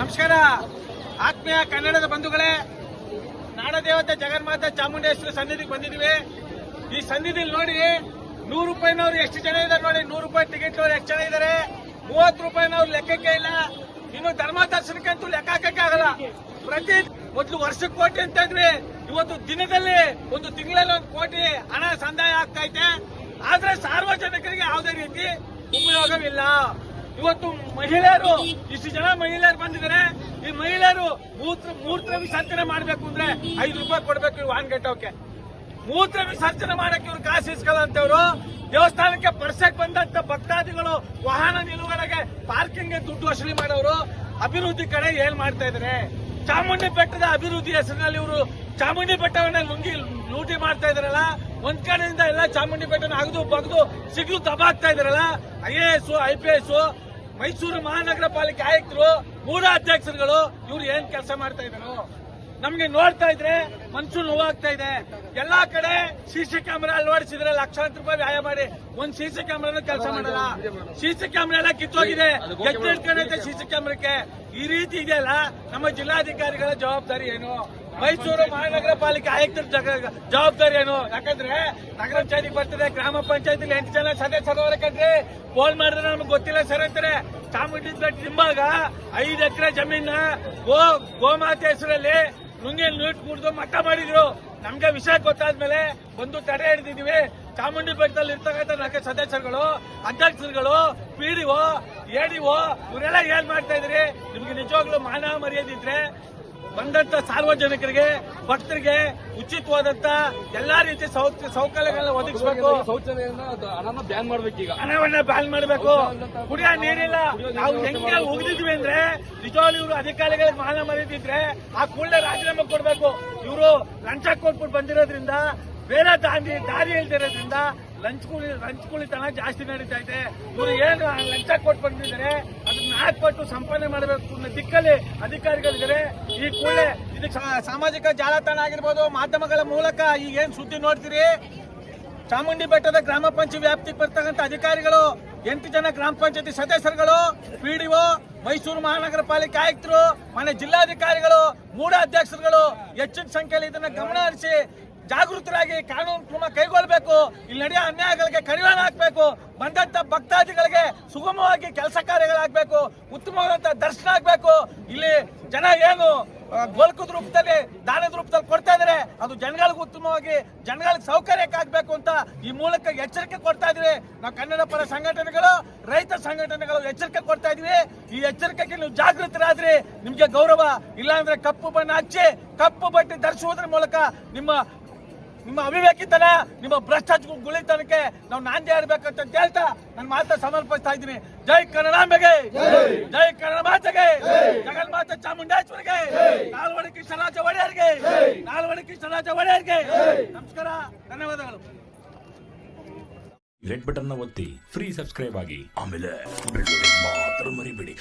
ನಮಸ್ಕಾರ. ಆತ್ಮೀಯ ಕನ್ನಡದ ಬಂಧುಗಳೇ, ನಾಡದೇವತೆ ಜಗನ್ಮಾತ ಚಾಮುಂಡೇಶ್ವರಿ ಸನ್ನಿಧಿಗೆ ಬಂದಿದ್ದೀವಿ. ಈ ಸನ್ನಿಧಿಲಿ ನೋಡಿ, ನೂರು ರೂಪಾಯಿನವ್ರು ಎಷ್ಟು ಜನ ಇದ್ದಾರೆ ನೋಡಿ, ನೂರು ರೂಪಾಯಿ ಟಿಕೆಟ್ ಎಷ್ಟು ಜನ ಇದ್ದಾರೆ? ಮೂವತ್ತು ರೂಪಾಯಿನವ್ರು ಲೆಕ್ಕಕ್ಕೆ ಇಲ್ಲ. ಇನ್ನು ಧರ್ಮ ದರ್ಶನಕ್ಕಂತೂ ಲೆಕ್ಕ ಹಾಕಕ್ಕೆ ಆಗಲ್ಲ. ಪ್ರತಿ ಮೊದಲು ವರ್ಷಕ್ಕೆ ಕೋಟಿ ಅಂತ ಇವತ್ತು ದಿನದಲ್ಲಿ ಒಂದು ತಿಂಗಳಲ್ಲಿ ಒಂದು ಕೋಟಿ ಹಣ ಸಂದಾಯ ಆಗ್ತಾ ಐತೆ. ಆದ್ರೆ ಸಾರ್ವಜನಿಕರಿಗೆ ಯಾವುದೇ ರೀತಿ ಉಪಯೋಗವಿಲ್ಲ. ಇವತ್ತು ಮಹಿಳೆಯರು ಇಷ್ಟು ಜನ ಮಹಿಳೆಯರು ಬಂದಿದ್ದಾರೆ. ಈ ಮಹಿಳೆಯರು ಮೂತ್ರ ಮೂತ್ರ ವಿಸರ್ಜನೆ ಮಾಡಬೇಕು ಅಂದ್ರೆ ಐದು ರೂಪಾಯಿ ಕೊಡ್ಬೇಕು ವಾಹನ ಗಟ್ಟೋಕೆ ಮೂತ್ರ ವಿಸರ್ಜನೆ ಮಾಡಕ್ಕೆ ಇವ್ರು ಕಾಸು ಇಸ್ಕೊಳ್ಳಂತವ್ರು ದೇವಸ್ಥಾನಕ್ಕೆ ಪರ್ಸಕ್ ಬಂದಂತ ಭಕ್ತಾದಿಗಳು ವಾಹನ ನಿಲುಗಡೆಗೆ ಪಾರ್ಕಿಂಗ್ ದುಡ್ಡು ವಸೂಲಿ ಮಾಡೋರು. ಅಭಿವೃದ್ಧಿ ಕಡೆ ಏನ್ ಮಾಡ್ತಾ ಇದಾರೆ ಚಾಮುಂಡಿ ಬೆಟ್ಟದ ಅಭಿವೃದ್ಧಿ ಹೆಸರಿನಲ್ಲಿ ಇವರು ಚಾಮುಂಡಿ ಬೆಟ್ಟವನ್ನ ಲುಂಗಿ ಲೂಟಿ ಮಾಡ್ತಾ ಇದಾರಲ್ಲ ಒಂದ್ ಕಡೆಯಿಂದ ಎಲ್ಲ ಚಾಮುಂಡಿ ಬೆಟ್ಟನ ಅಗದು ಬಗ್ದು ಸಿಗ್ಲು ದಬಾಗ್ತಾ ಇದಾರಲ್ಲ I A S I P S Mysuru ಮಹಾನಗರ ಪಾಲಿಕೆ ಆಯುಕ್ತರು ಮೂಲ ಅಧ್ಯಕ್ಷರುಗಳು ಇವ್ರು ಏನ್ ಕೆಲಸ ಮಾಡ್ತಾ ಇದ್ರು ನಮ್ಗೆ ನೋಡ್ತಾ ಇದ್ರೆ ಮನ್ಸು ನೋವಾಗ್ತಾ ಇದೆ. ಎಲ್ಲಾ ಕಡೆ ಸಿಸಿ ಕ್ಯಾಮೆರಾ ಅಳವಡಿಸಿದ್ರೆ ಲಕ್ಷಾಂತರ ರೂಪಾಯಿ ವ್ಯಾಯ ಮಾಡಿ. ಒಂದ್ ಸಿಸಿ ಕ್ಯಾಮ್ರಾನು ಕೆಲಸ ಮಾಡಲ್ಲ. ಸಿಸಿ ಕ್ಯಾಮ್ರಾ ಎಲ್ಲ ಕಿತ್ತೋಗಿದೆ. ಎತ್ತಿಡ್ಕೊಂಡೈತೆ ಸಿಸಿ ಕ್ಯಾಮ್ರಾಕ್ಕೆ ಈ ರೀತಿ ಇದೆಯಲ್ಲ ನಮ್ಮ ಜಿಲ್ಲಾಧಿಕಾರಿಗಳ ಜವಾಬ್ದಾರಿ ಏನು? ಮೈಸೂರು ಮಹಾನಗರ ಪಾಲಿಕೆ ಆಯುಕ್ತರ ಜವಾಬ್ದಾರಿ ಏನು? ಯಾಕಂದ್ರೆ ನಗರ ಪಂಚಾಯತಿ ಬರ್ತದೆ, ಗ್ರಾಮ ಪಂಚಾಯತಿ ಎಂಟು ಜನ ಸದಸ್ಯರು ಕಣ್ರಿ ಫೋನ್ ಮಾಡಿದ್ರೆ ನಮ್ಗೆ ಗೊತ್ತಿಲ್ಲ ಸರ್ ಅಂತಾರೆ. ಚಾಮುಂಡಿ ತಿಂಬಾಗ ಐದು ಎಕರೆ ಜಮೀನ ಗೋ, ಗೋಮಾತೆ ಹೆಸರಲ್ಲಿ ನುಂಗಿ ನೀಟ್ ಕುಡಿದು ಮಠ ಮಾಡಿದ್ರು. ನಮ್ಗೆ ವಿಷಯ ಗೊತ್ತಾದ್ಮೇಲೆ ಬಂದು ತಡೆ ಹಿಡಿದಿದ್ದೀವಿ. ಚಾಮುಂಡಿ ಬೆಟ್ಟದಲ್ಲಿ ಇರ್ತಕ್ಕಂಥ ನಗರ ಸದಸ್ಯರುಗಳು, ಅಧ್ಯಕ್ಷರುಗಳು ಡಿ ಎಡಿಒ ಇವರೆಲ್ಲ ಏನ್ ಮಾಡ್ತಾ ಇದ್ರಿ ನಿಮ್ಗೆ ನಿಜವಾಗ್ಲೂ ಮಾನವ ಮರ್ಯಾದೆ ಇದ್ರೆ ಬಂದಂತ ಸಾರ್ವಜನಿಕರಿಗೆ ಭಕ್ತರಿಗೆ ಉಚಿತವಾದಂತ ಎಲ್ಲಾ ರೀತಿ ಸೌಕರ್ಯಗಳನ್ನ ಒದಗಿಸಬೇಕು. ಬ್ಯಾನ್ ಮಾಡ್ಬೇಕೀಗ. ಹಣವನ್ನ ಬ್ಯಾನ್ ಮಾಡಬೇಕು. ಕುಡಿಯೋ ನೀರಿಲ್ಲ. ನಾವು ಹೆಂಗೆ ಉಗಿದಿದ್ವಿ ಅಂದ್ರೆ ನಿಜವಾಗ್ಲೂ ಇವರು ಅಧಿಕಾರಿಗಳಿಗೆ ಮಾನ ಮರೀತಿದ್ರೆ ಆ ಕೂಡಲೇ ರಾಜೀನಾಮೆ ಕೊಡಬೇಕು. ಇವರು ಲಂಚ ಕೊಟ್ಬಿಟ್ಟು ಬಂದಿರೋದ್ರಿಂದ ಬೇರೆ ದಾರಿ ದಾರಿ ಇಲ್ದಿರೋದ್ರಿಂದ ಲಂಚ್ಕುಳಿ ತನ ಜಾಸ್ತಿ ನಡೀತಾ ಇದೆ. ಇವರು ಏನು ಲಂಚ ಕೊಟ್ಟು ಬಂದಿದ್ದಾರೆ ಪಟ್ಟು ಸಂಪಾದನೆ ಮಾಡಬೇಕು ಅನ್ನೋ ದಿಕ್ಕಲ್ಲಿ ಅಧಿಕಾರಿಗಳಿದ್ದಾರೆ. ಈ ಕೂಡಲೇ ಇದಕ್ಕೆ ಸಾಮಾಜಿಕ ಜಾಲತಾಣ ಆಗಿರ್ಬೋದು, ಮಾಧ್ಯಮಗಳ ಮೂಲಕ ಈಗ ಏನ್ ಸುದ್ದಿ ನೋಡ್ತೀರಿ? ಚಾಮುಂಡಿ ಬೆಟ್ಟದ ಗ್ರಾಮ ಪಂಚಾಯತ್ ವ್ಯಾಪ್ತಿಗೆ ಬರ್ತಕ್ಕಂಥ ಅಧಿಕಾರಿಗಳು, ಎಂಟು ಜನ ಗ್ರಾಮ ಪಂಚಾಯತಿ ಸದಸ್ಯರುಗಳು ಪಿಡಿಒ ಮೈಸೂರು ಮಹಾನಗರ ಪಾಲಿಕೆ ಆಯುಕ್ತರು, ಮನೆ ಜಿಲ್ಲಾಧಿಕಾರಿಗಳು ಮೂಡ ಅಧ್ಯಕ್ಷರುಗಳು ಹೆಚ್ಚಿನ ಸಂಖ್ಯೆಯಲ್ಲಿ ಇದನ್ನ ಗಮನ ಹರಿಸಿ ಜಾಗೃತರಾಗಿ ಕಾನೂನು ಕ್ರಮ ಕೈಗೊಳ್ಳಬೇಕು, ಇಲ್ಲಿ ನಡೆಯೋ ಅನ್ಯಾಯಗಳಿಗೆ ಕಡಿವಾಣ ಹಾಕಬೇಕು, ಬಂದಂತ ಭಕ್ತಾದಿಗಳಿಗೆ ಸುಗಮವಾಗಿ ಕೆಲಸ ಕಾರ್ಯಗಳಾಗಬೇಕು, ಉತ್ತಮವಾದಂತ ದರ್ಶನ ಆಗಬೇಕು. ಇಲ್ಲಿ ಜನ ಏನು ಗೋಲ್ಕದ ರೂಪದಲ್ಲಿ, ದಾನದ ರೂಪದಲ್ಲಿ ಕೊಡ್ತಾ ಇದ್ರೆ, ಅದು ಜನಗಳಿಗೆ ಉತ್ತಮವಾಗಿ, ಜನಗಳಿಗೆ ಸೌಕರ್ಯಕ್ಕಾಗಬೇಕು ಅಂತ ಈ ಮೂಲಕ ಎಚ್ಚರಿಕೆ ಕೊಡ್ತಾ ಇದೀವಿ. ನಾವು ಕನ್ನಡ ಪರ ಸಂಘಟನೆಗಳು, ರೈತ ಸಂಘಟನೆಗಳು ಎಚ್ಚರಿಕೆ ಕೊಡ್ತಾ ಇದೀವಿ. ಈ ಎಚ್ಚರಿಕೆಗೆ ನೀವು ಜಾಗೃತರಾದ್ರಿ, ನಿಮಗೆ ಗೌರವ. ಇಲ್ಲಾಂದ್ರೆ ಕಪ್ಪು ಬಣ್ಣ ಹಚ್ಚಿ, ಕಪ್ಪು ಬಟ್ಟೆ ಧರಿಸುವುದರ ಮೂಲಕ ನಿಮ್ಮ ನಿಮ್ಮ ಅವಿವೇಕಿತನ ನಿಮ್ಮ ಭ್ರಷ್ಟಾಚಾರ ಗುಳಿತನಕ್ಕೆ ನಾವು ನಾಂದಿ ಆಡ್ಬೇಕಂತ ಹೇಳ್ತಾ ನನ್ನ ಮಾತ ಸಮರ್ಪಿಸ್ತಾ ಇದ್ದೀನಿ. ಜೈ ಕನ್ನಡಾಂಬೆಗೆ ಜೈ ಕನ್ನಡ ಮಾತೆಗೆ ಜಗನ್ಮಾತೆ ಚಾಮುಂಡೇಶ್ವರಿಗೆ, ನಾಲ್ವಡಿ ಕೃಷ್ಣರಾಜ ಒಡೆಯರ್ಗೆ, ನಾಲ್ವಡಿ ಕೃಷ್ಣರಾಜ ಒಡೆಯರ್ಗೆ. ನಮಸ್ಕಾರ, ಧನ್ಯವಾದಗಳು. ರೆಡ್ ಬಟನ್ ಒತ್ತಿ ಫ್ರೀ ಸಬ್ಸ್ಕ್ರೈಬ್ ಆಗಿ ಆಮೇಲೆ ಮಾತ್ರ ಮರಿಬೇಡಿ.